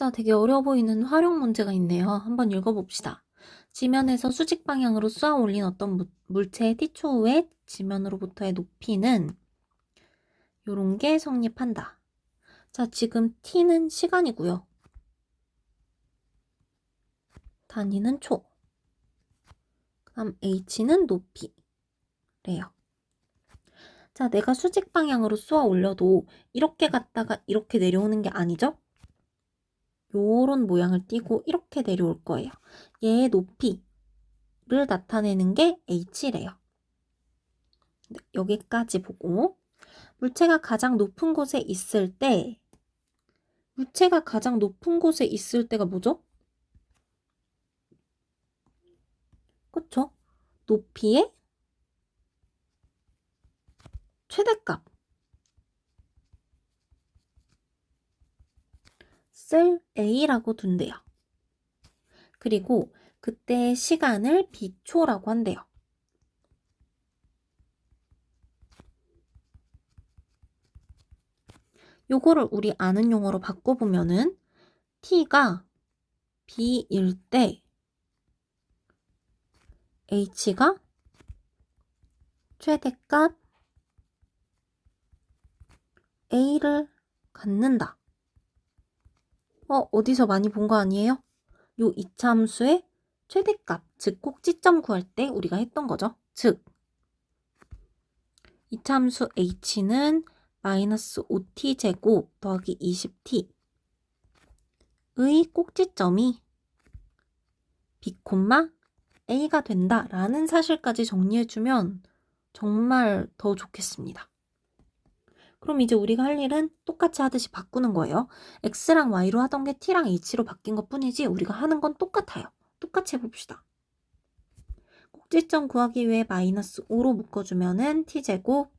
자, 되게 어려 보이는 활용 문제가 있네요. 한번 읽어봅시다. 지면에서 수직 방향으로 쏘아 올린 어떤 무- 물체의 T초후의 지면으로부터의 높이는 요런 게 성립한다. 자, 지금 T는 시간이고요. 단위는 초. 그 다음 H는 높이래요. 자, 내가 수직 방향으로 쏘아 올려도 이렇게 갔다가 이렇게 내려오는 게 아니죠? 요런 모양을 띠고 이렇게 내려올 거예요. 얘의 높이를 나타내는 게 h래요. 네, 여기까지 보고 물체가 가장 높은 곳에 있을 때 물체가 가장 높은 곳에 있을 때가 뭐죠? 그쵸? 높이의 최대값 쓸 a라고 둔대요. 그리고 그때의 시간을 b초라고 한대요. 요거를 우리 아는 용어로 바꿔보면은 t가 b일 때 h가 최대값 a를 갖는다. 어, 어디서 많이 본 거 아니에요? 요 이차함수의 최대값, 즉 꼭지점 구할 때 우리가 했던 거죠. 즉 이차함수 h는 마이너스 5t 제곱 더하기 20t의 꼭지점이 b, a가 된다라는 사실까지 정리해주면 정말 더 좋겠습니다. 그럼 이제 우리가 할 일은 똑같이 하듯이 바꾸는 거예요. x랑 y로 하던 게 t랑 h로 바뀐 것 뿐이지 우리가 하는 건 똑같아요. 똑같이 해봅시다. 꼭지점 구하기 위해 마이너스 5로 묶어주면은 t제곱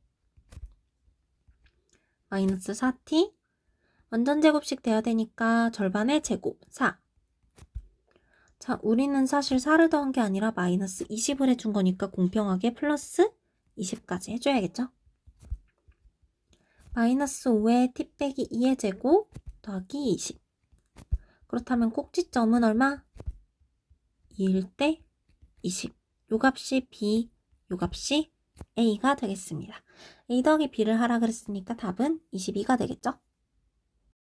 마이너스 4t 완전 제곱씩 돼야 되니까 절반의 제곱 4 자, 우리는 사실 4를 더한 게 아니라 마이너스 20을 해준 거니까 공평하게 플러스 20까지 해줘야겠죠? 마이너스 5의 t 빼기 2의 제곱 더하기 20. 그렇다면 꼭지점은 얼마? 2일 때 20. 요 값이 b, 요 값이 a가 되겠습니다. a 더하기 b를 하라 그랬으니까 답은 22가 되겠죠?